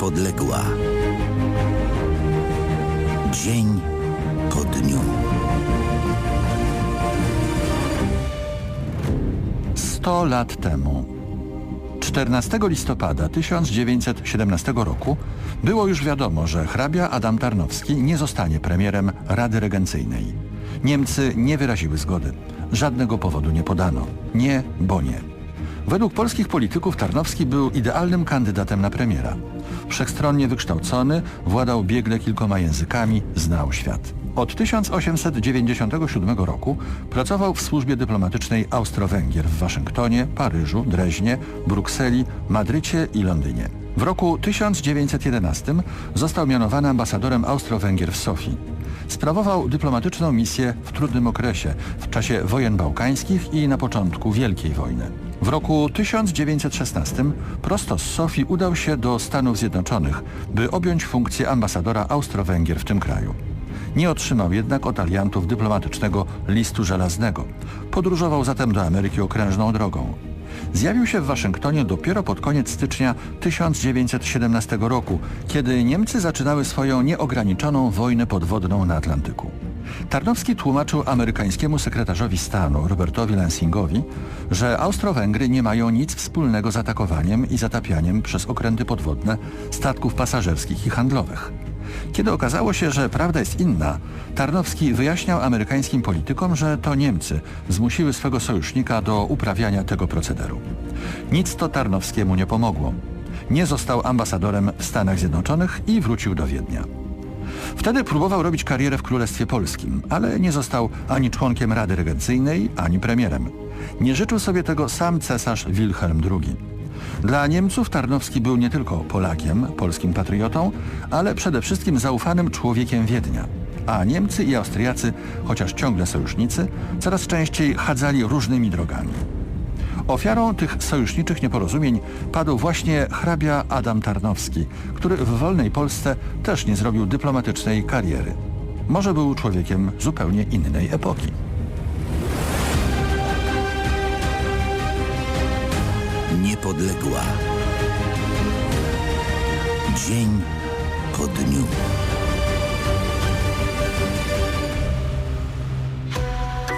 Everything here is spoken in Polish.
Niepodległa. Dzień po dniu. 100 lat temu, 14 listopada 1917 roku, było już wiadomo, że hrabia Adam Tarnowski nie zostanie premierem Rady Regencyjnej. Niemcy nie wyraziły zgody. Żadnego powodu nie podano. Nie, bo nie. Według polskich polityków Tarnowski był idealnym kandydatem na premiera. Wszechstronnie wykształcony, władał biegle kilkoma językami, znał świat. Od 1897 roku pracował w służbie dyplomatycznej Austro-Węgier w Waszyngtonie, Paryżu, Dreźnie, Brukseli, Madrycie i Londynie. W roku 1911 został mianowany ambasadorem Austro-Węgier w Sofii. Sprawował dyplomatyczną misję w trudnym okresie, w czasie wojen bałkańskich i na początku Wielkiej Wojny. W roku 1916 prosto z Sofii udał się do Stanów Zjednoczonych, by objąć funkcję ambasadora Austro-Węgier w tym kraju. Nie otrzymał jednak od aliantów dyplomatycznego listu żelaznego. Podróżował zatem do Ameryki okrężną drogą. Zjawił się w Waszyngtonie dopiero pod koniec stycznia 1917 roku, kiedy Niemcy zaczynały swoją nieograniczoną wojnę podwodną na Atlantyku. Tarnowski tłumaczył amerykańskiemu sekretarzowi stanu Robertowi Lansingowi, że Austro-Węgry nie mają nic wspólnego z atakowaniem i zatapianiem przez okręty podwodne statków pasażerskich i handlowych. Kiedy okazało się, że prawda jest inna, Tarnowski wyjaśniał amerykańskim politykom, że to Niemcy zmusiły swego sojusznika do uprawiania tego procederu. Nic to Tarnowskiemu nie pomogło. Nie został ambasadorem w Stanach Zjednoczonych i wrócił do Wiednia. Wtedy próbował robić karierę w Królestwie Polskim, ale nie został ani członkiem Rady Regencyjnej, ani premierem. Nie życzył sobie tego sam cesarz Wilhelm II. Dla Niemców Tarnowski był nie tylko Polakiem, polskim patriotą, ale przede wszystkim zaufanym człowiekiem Wiednia. A Niemcy i Austriacy, chociaż ciągle sojusznicy, coraz częściej chadzali różnymi drogami. Ofiarą tych sojuszniczych nieporozumień padł właśnie hrabia Adam Tarnowski, który w wolnej Polsce też nie zrobił dyplomatycznej kariery. Może był człowiekiem zupełnie innej epoki. Niepodległa. Dzień po dniu.